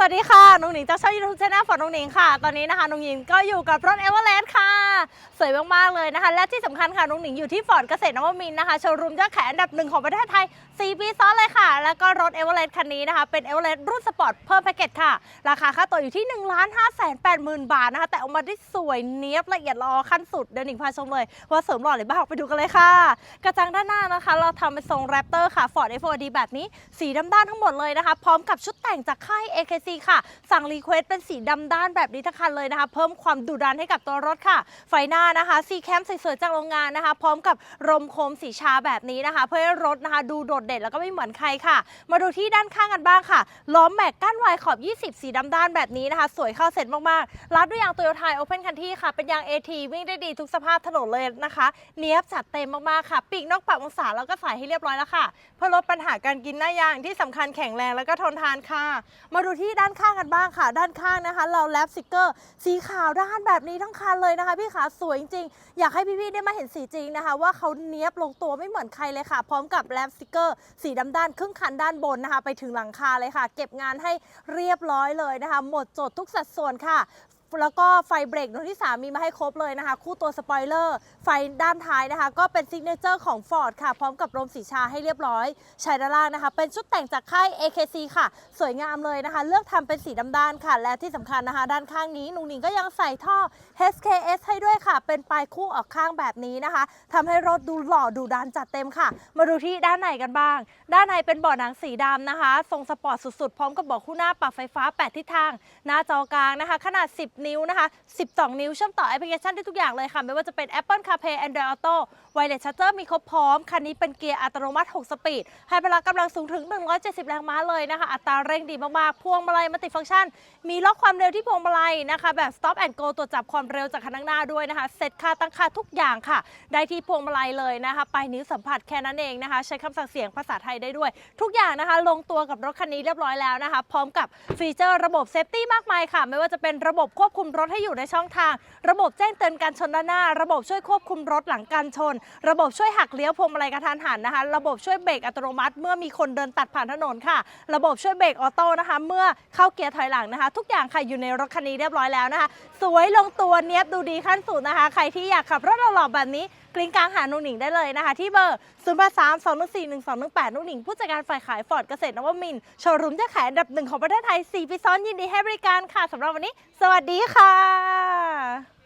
สวัสดีค่ะนุงหนิงจากช่องยูทูบช anel ฝนนุงหนิงค่ะ ตอนนี้นะคะนุงหนิงก็อยู่กับรถเอเวอเรสต์ค่ะ สวยมากๆเลยนะคะ และที่สำคัญค่ะนุงหนิงอยู่ที่ฟอร์ดเกษตรนวมินทร์นะคะโชว์รูมยอดขายอันดับหนึ่งของประเทศไทย 4 ปีซ้อนเลยค่ะ แล้วก็รถเอเวอเรสต์คันนี้นะคะ เป็นเอเวอเรสต์รุ่นสปอร์ตเพิ่มแพ็กเกจค่ะ ราคาค่าตัวอยู่ที่1 5 8 0 0 0 0บาทนะคะ แต่ออกมาได้สวยเนี้ยบละเอียดรอขั้นสุดเดี๋ยวหนิงพาชมเลยว่าเสริมหล่อหรือบ้าไปดูกันเลยค่ะ กระจังด้านหน้านะคะ เราทำเป็นทรงแรปเตอร์ค่ะ Ford F4D แบบนี้สีดำด้านทั้งหมดเลยนะคะ พร้อมกับชุดแต่งจากค่าย AKC ค่ะ สั่งรีเควสเป็นสีดำด้านแบบนี้ทั้งคันเลยนะคะ เพิ่มความดุดันให้กับตัวรถค่ะไฟหน้านะคะซีแคมสวยๆจากโรงงานนะคะ พร้อมกับรมโคมสีชาแบบนี้นะคะ เพื่อให้รถนะคะ ดูโดดเด่นแล้วก็ไม่เหมือนใครค่ะ มาดูที่ด้านข้างกันบ้างค่ะ ล้อมแม็กกั้นไวขอบ 20 สีดำด้านแบบนี้นะคะ สวยเข้าเซ็ตมากๆ รัดด้วยยางโตโยต้าโอเพนคันที่ค่ะ เป็นยาง AT วิ่งได้ดีทุกสภาพถนนเลยนะคะ เนี้ยบจัดเต็มมากๆค่ะ ปีกนอกปรับองศาแล้วก็ใส่ให้เรียบร้อยแล้วค่ะ เพื่อลดปัญหาการกินหน้ายางที่สำคัญแข็งแรงแล้วก็ทนทานค่ะ มาดูที่ด้านข้างกันบ้างค่ะ ด้านข้างนะคะ เราแลปสติกเกอร์ สีขาวด้านแบบนี้ทั้งคันเลยนะคะพี่ขาสวยจริงๆ อยากให้พี่ๆได้มาเห็นสีจริงนะคะ ว่าเขาเนี้ยบลงตัวไม่เหมือนใครเลยค่ะ พร้อมกับแลปสติกเกอร์ สีดำด้านครึ่งคันด้านบนนะคะ ไปถึงหลังคาเลยค่ะ เก็บงานให้เรียบร้อยเลยนะคะ หมดจดทุกสัดส่วนค่ะ แล้วก็ไฟเบรกดวงที่ 3 มีมาให้ครบเลยนะคะ คู่ตัวสปอยเลอร์ ไฟด้านท้ายนะคะ ก็เป็นซิกเนเจอร์ของ Ford ค่ะ พร้อมกับรมสีชาให้เรียบร้อยชายด้านล่างนะคะ เป็นชุดแต่งจากค่าย AKC ค่ะ สวยงามเลยนะคะ เลือกทำเป็นสีดำด้านค่ะ และที่สำคัญนะคะ ด้านข้างนี้นุ่งนิงก็ยังใส่ท่อ HKS ให้ด้วยค่ะ เป็นปลายคู่ออกข้างแบบนี้นะคะทำให้รถดูหล่อดูดันจัดเต็มค่ะ มาดูที่ด้านในกันบ้าง ด้านในเป็นเบาะหนังสีดำนะคะ ทรงสปอร์ตสุดๆ พร้อมกับเบาะคู่หน้าปรับไฟฟ้า 8 ทิศทาง หน้าจอกลางนะคะ ขนาด 10นิ้วนะคะ 12 นิ้วเชื่อมต่อแอปพลิเคชันได้ทุกอย่างเลยค่ะ ไม่ว่าจะเป็น Apple CarPlay Android Auto Wireless Charger มีครบพร้อม คันนี้เป็นเกียร์อัตโนมัติ 6 สปีด ให้พละกำลังสูงถึง 170 แรงม้าเลยนะคะ อัตราเร่งดีมาก ๆ พวงมาลัยมัลติฟังก์ชัน มีล็อกความเร็วที่พวงมาลัยนะคะ แบบ Stop and Go ตรวจจับความเร็วจากคันข้างหน้าด้วยนะคะเซ็ตค่าตั้งค่าทุกอย่างค่ะ ได้ที่พวงมาลัยเลยนะคะ ไปนิ้วสัมผัสแค่นั้นเองนะคะ ใช้คำสั่งเสียงภาษาไทยได้ด้วย ทุกอย่างนะคะ ลงตัวกับรถคันนี้เรียบร้อยแล้วนะคะ พร้อมกับฟีเจอร์ระบบเซฟตี้มากมายค่ะ ไม่ว่าจะเป็นระบบควบคุมรถให้อยู่ในช่องทาง ระบบแจ้งเตือนการชนด้านหน้า ระบบช่วยควบคุมรถหลังการชน ระบบช่วยหักเลี้ยวพวงมาลัยกระทันหันนะคะ ระบบช่วยเบรกอัตโนมัติ เมื่อมีคนเดินตัดผ่านถนนค่ะ ระบบช่วยเบรกออโต้นะคะ เมื่อเข้าเกียร์ถอยหลังนะคะ ทุกอย่างค่ะอยู่ในรถคันนี้เรียบร้อยแล้วนะคะ สวยลงตัวเนี้ยบดูดีขั้นสุดนะคะ ใครที่อยากขับรถหล่อๆแบบนี้กลิ้งกลางหานุ่งหนิงได้เลยนะคะ ที่เบอร์0 8 3 2 1 4 1 2 1 8นุ่งหนิงผู้จัดการฝ่ายขายฟอร์ดเกษตรนวมินทร์โชว์รูมจะขายอันดับหนึ่งของประเทศไทย4ปีซ้อนยินดีให้บริการค่ะสำหรับวันนี้ สวัสดีค่ะ